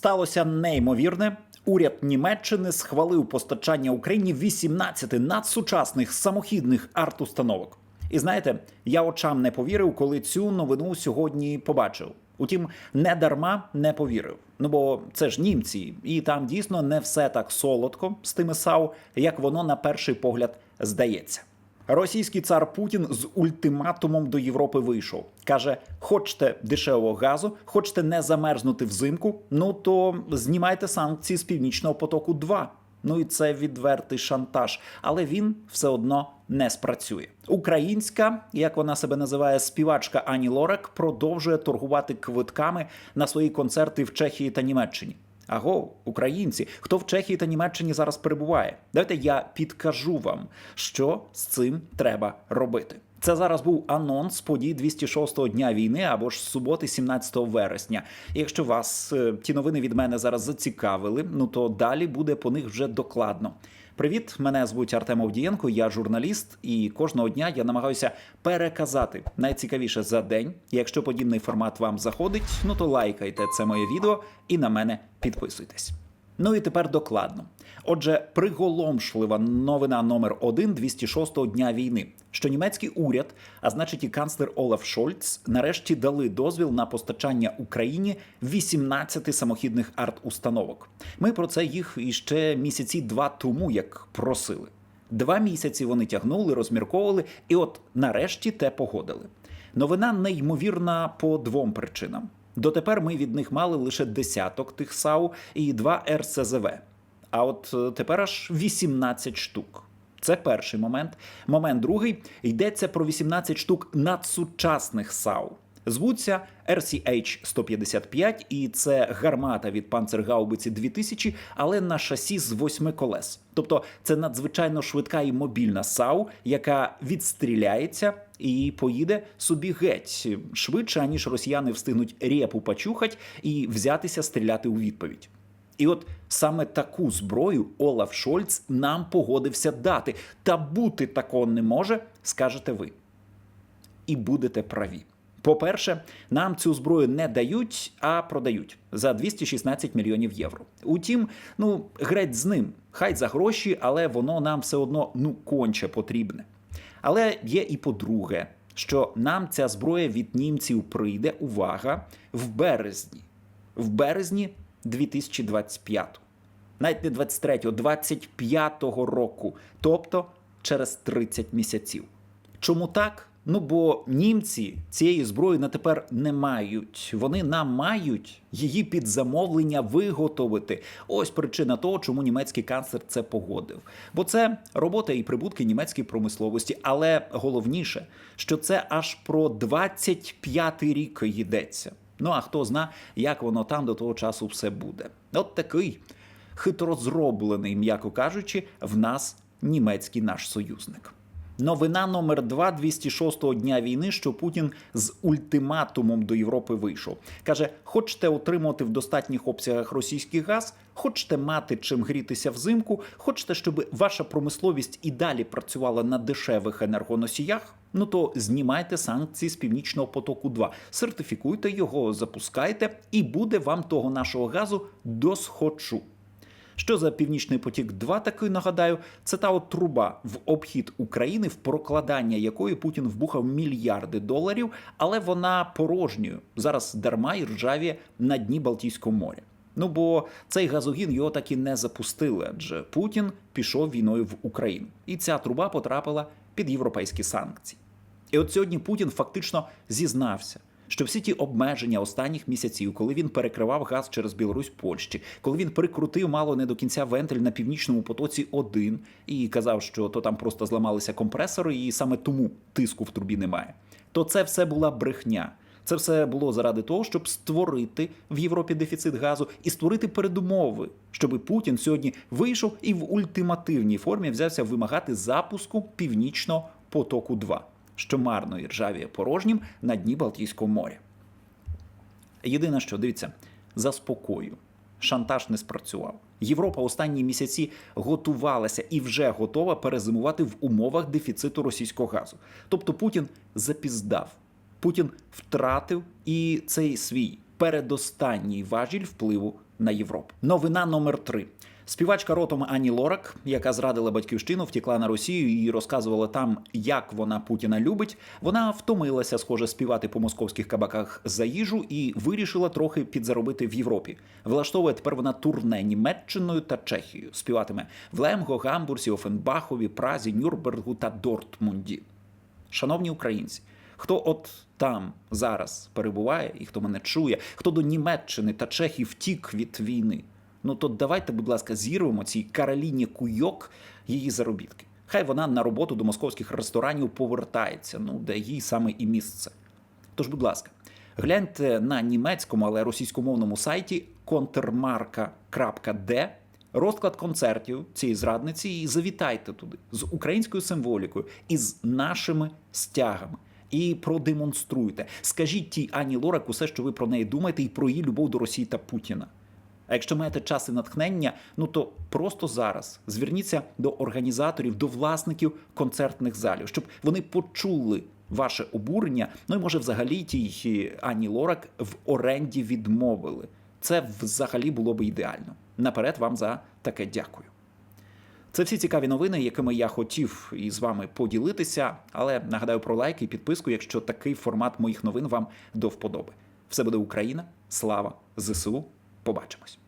Сталося неймовірне. Уряд Німеччини схвалив постачання Україні 18 надсучасних самохідних арт-установок. І знаєте, я очам не повірив, коли цю новину сьогодні побачив. Утім, не дарма не повірив. Ну бо це ж німці, і там дійсно не все так солодко з тими САУ, як воно на перший погляд здається. Російський цар Путін з ультиматумом до Європи вийшов. Каже: хочете дешевого газу, хочете не замерзнути взимку. Ну то знімайте санкції з північного потоку. 2 Ну і це відвертий шантаж, але він все одно не спрацює. Українська, як вона себе називає, співачка Ані Лорак, продовжує торгувати квитками на свої концерти в Чехії та Німеччині. Аго, українці, хто в Чехії та Німеччині зараз перебуває? Давайте я підкажу вам, що з цим треба робити. Це зараз був анонс подій 206-го дня війни або ж суботи, 17 вересня. Якщо вас е, ті новини від мене зараз зацікавили, ну то далі буде по них вже докладно. Привіт, мене звуть Артем Овдієнко, я журналіст, і кожного дня я намагаюся переказати найцікавіше за день. Якщо подібний формат вам заходить, ну то лайкайте це моє відео і на мене підписуйтесь. Ну і тепер докладно. Отже, приголомшлива новина номер 1 206-го дня війни, що німецький уряд, а значить і канцлер Олаф Шольц, нарешті дали дозвіл на постачання Україні 18 самохідних арт-установок. Ми про це їх іще місяці два тому як просили. Два місяці вони тягнули, розмірковували, і от нарешті те погодили. Новина неймовірна по двом причинам. Дотепер ми від них мали лише десяток тих САУ і два РСЗВ. А от е, тепер аж 18 штук. Це перший момент. Момент другий йдеться про 18 штук надсучасних САУ. Звуться RCH-155, і це гармата від панцергаубиці 2000, але на шасі з восьми колес. Тобто це надзвичайно швидка і мобільна САУ, яка відстріляється і поїде собі геть швидше, аніж росіяни встигнуть репу почухать і взятися стріляти у відповідь. І от саме таку зброю Олаф Шольц нам погодився дати. Та бути такого не може, скажете ви. І будете праві. По-перше, нам цю зброю не дають, а продають за 216 мільйонів євро. Утім, ну греть з ним, хай за гроші, але воно нам все одно ну конче потрібне. Але є і по-друге, що нам ця зброя від німців прийде увага в березні. В березні 2025. Навіть не 23-го, 25-го року, тобто через 30 місяців. Чому так? Ну бо німці цієї зброї на тепер не мають. Вони нам мають її під замовлення виготовити. Ось причина того, чому німецький канцлер це погодив. Бо це робота і прибутки німецької промисловості. Але головніше, що це аж про 25-й рік йдеться. Ну а хто зна, як воно там до того часу все буде. От такий хитро зроблений, м'яко кажучи, в нас німецький наш союзник. Новина номер 2 206-го дня війни, що Путін з ультиматумом до Європи вийшов. Каже: хочете отримувати в достатніх обсягах російський газ, хочете мати чим грітися взимку, хочете, щоб ваша промисловість і далі працювала на дешевих енергоносіях. Ну то знімайте санкції з північного потоку. 2 сертифікуйте його, запускайте, і буде вам того нашого газу досхочу. Що за північний потік 2 такий нагадаю, це та от труба в обхід України, в прокладання якої Путін вбухав мільярди доларів, але вона порожньою зараз дарма і ржавіє на дні Балтійського моря. Ну бо цей газогін його так і не запустили, адже Путін пішов війною в Україну, і ця труба потрапила під європейські санкції. І от сьогодні Путін фактично зізнався, що всі ті обмеження останніх місяців, коли він перекривав газ через Білорусь Польщі, коли він прикрутив мало не до кінця вентиль на північному потоці 1 і казав, що то там просто зламалися компресори, і саме тому тиску в трубі немає, то це все була брехня. Це все було заради того, щоб створити в Європі дефіцит газу і створити передумови, щоб Путін сьогодні вийшов і в ультимативній формі взявся вимагати запуску північного потоку 2 що марно і ржавіє порожнім на дні Балтійського моря. Єдине, що дивіться, заспокою. Шантаж не спрацював. Європа останні місяці готувалася і вже готова перезимувати в умовах дефіциту російського газу. Тобто Путін запіздав, Путін втратив і цей свій передостанній важіль впливу на Європу. Новина номер три. Співачка ротом Ані Лорак, яка зрадила батьківщину, втікла на Росію і розказувала там, як вона Путіна любить. Вона втомилася, схоже, співати по московських кабаках за їжу і вирішила трохи підзаробити в Європі. Влаштовує тепер вона турне Німеччиною та Чехією. Співатиме в Лемго, Гамбурзі, Офенбахові, Празі, Нюрнбергу та Дортмунді. Шановні українці, хто от там зараз перебуває і хто мене чує, хто до Німеччини та Чехії втік від війни. Ну то давайте, будь ласка, зірвемо цій Кароліні Куйок її заробітки. Хай вона на роботу до московських ресторанів повертається, ну де їй саме і місце. Тож, будь ласка, гляньте на німецькому, але російськомовному сайті контрмарка.де розклад концертів цієї зрадниці і завітайте туди з українською символікою і з нашими стягами. І продемонструйте. Скажіть тій Ані Лорак усе, що ви про неї думаєте, і про її любов до Росії та Путіна. А якщо маєте час і натхнення, ну то просто зараз зверніться до організаторів, до власників концертних залів, щоб вони почули ваше обурення. Ну і може, взагалі тій Ані Лорак в оренді відмовили. Це взагалі було би ідеально. Наперед вам за таке дякую. Це всі цікаві новини, якими я хотів із вами поділитися. Але нагадаю про лайк і підписку, якщо такий формат моїх новин вам до вподоби. Все буде Україна, слава ЗСУ. Побачимось.